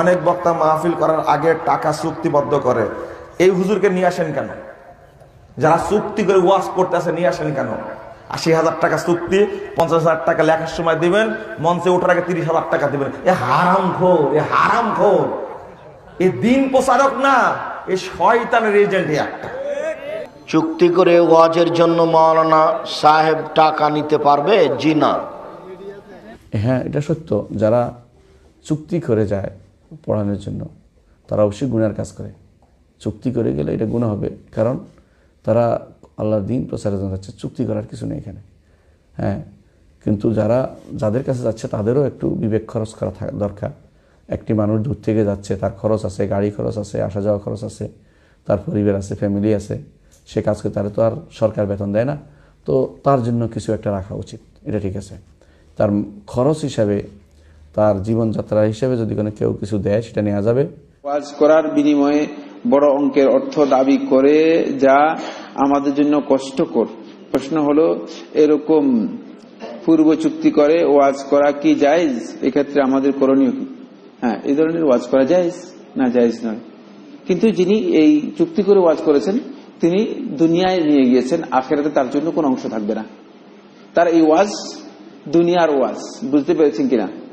অনেক বক্তা মাহফিল করার আগে টাকা চুক্তিবদ্ধ করে। এই হুজুরকে নিয়ে আসেন কেন? যারা চুক্তি করে ওয়াশ করতে আসে নিয়ে আসেন কেন? আশি হাজার টাকা চুক্তি পঞ্চাশ হাজার টাকা লেখার সময় দিবেন মঞ্চে ওঠার আগে তিরিশ হাজার টাকা দিবেন। এ হারাম খোর এ হারাম খোর। এ দিন প্রচারক না এ শয়তানের এজেন্ট একটা। চুক্তি করে ওয়াজের জন্য মাওলানা সাহেব টাকা নিতে পারবে? জি না। হ্যাঁ এটা সত্য। যারা চুক্তি করে যায় পড়ানোর জন্য। তারা অবশ্যই গুণের কাজ করে। চুক্তি করে গেলে এটা গুণ হবে। কারণ তারা আল্লাহর দিন প্রচারের জন্য যাচ্ছে। চুক্তি করার কিছু নেই এখানে। হ্যাঁ কিন্তু যারা, যাদের কাছে যাচ্ছে তাদেরও একটু বিবেক খরচ করা দরকার। একটি মানুষ দূর থেকে যাচ্ছে, তার খরচ আছে, গাড়ি খরচ আছে, আসা যাওয়া খরচ আছে, তার পরিবার আছে ফ্যামিলি আছে, সে কাজ করে তারা তো আর সরকার বেতন দেয় না। তো তার জন্য কিছু একটা রাখা উচিত। এটা ঠিক আছে। তার খরচ হিসাবে তার জীবনযাত্রা হিসাবে যদি কোনো কেউ কিছু দেয়, সেটা নেওয়া যাবে। ওয়াজ করার বিনিময়ে বড় অঙ্কের অর্থ দাবি করে যা আমাদের জন্য কষ্টকর। প্রশ্ন হলো, এরকম পূর্ব চুক্তি করে ওয়াজ করা কি জায়েজ? এক্ষেত্রে আমাদের করণীয় কি? হ্যাঁ এই ধরনের ওয়াজ করা জায়েজ না জায়েজ নয়। কিন্তু যিনি এই চুক্তি করে ওয়াজ করেছেন, তিনি দুনিয়ায় নিয়ে গিয়েছেন, আখেরাতে তার জন্য কোনো অংশ থাকবে না। তার এই ওয়াজ দুনিয়ার ওয়াজ, বুঝতে পেরেছেন কিনা?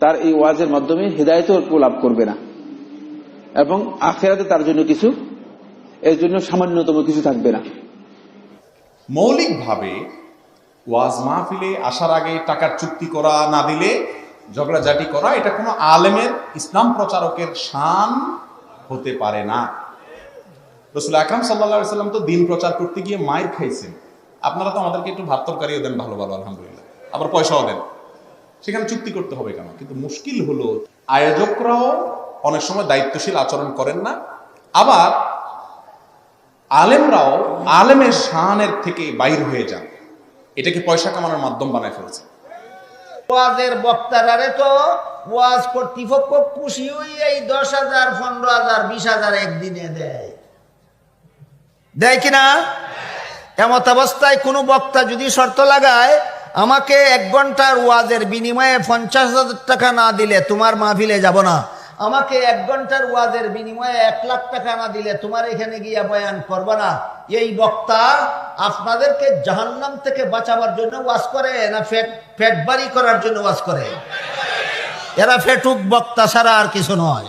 তার এই ওয়াজের মাধ্যমে হৃদায়ত লাভ করবে না। এবং আখেরাতে তার জন্য কিছু, এর জন্য সামান্যতম কিছু থাকবে না। মৌলিকভাবে ওয়াজ মাহফিলে আসার আগে টাকার চুক্তি করা না দিলে ঝগড়াঝাটি করা, এটা কোনো আলেমের ইসলাম প্রচারকের শান হতে পারে না। রসুল আকরাম সাল্লা সাল্লাম তো দিন প্রচার করতে গিয়ে মায়ের খাইছেন। আপনারা তো আমাদেরকে একটু ভাত তরকারিও দেন ভালো ভালো, আলহামদুলিল্লাহ। আবার পয়সাও দেন। সেখানে চুক্তি করতে হবে কেন? কিন্তু মুশকিল হলো আয়োজকরাও অনেক সময় দায়িত্বশীল আচরণ করেন না। আবার আলেমরাও আলেমের শানের থেকে বাইর হয়ে যান। এটাকে পয়সা কামানোর মাধ্যম বানায় ফেলছে। ওয়াজের বক্তারারে তো ওয়াজ কর্তৃপক্ষ খুশি এই দশ হাজার, পনেরো হাজার, বিশ হাজার একদিনে দেয়। দেয় কিনা এমত অবস্থায় কোনো বক্তা যদি শর্ত লাগায় আমাকে এক ঘণ্টার ওয়াজের বিনিময়ে পঞ্চাশ হাজার টাকা না দিলে তোমার মাহফিলে যাব না। আমাকে এক ঘণ্টার ওয়াজের বিনিময়ে এক লাখ টাকা না দিলে তোমার এখানে গিয়া বয়ান করব না। এই বক্তা আপনাদেরকে জাহান্নাম থেকে বাঁচাবার জন্য ওয়াজ করে না ফেট ফেট বাড়ি করার জন্য ওয়াজ করে? এরা ফেটুক বক্তা ছাড়া আর কিছু নয়।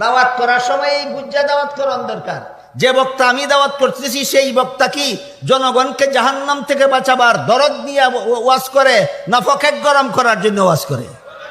দাওয়াত করার সময় এই বুঝা দাওয়াত করার দরকার। যে বক্তা আমি দাওয়াত করতেছি, সেই বক্তা কি জনগণকে জাহান্নাম থেকে বাঁচাবার দরদ নিয়ে ওয়াজ করে না পকেট গরম করার জন্য ওয়াজ করে?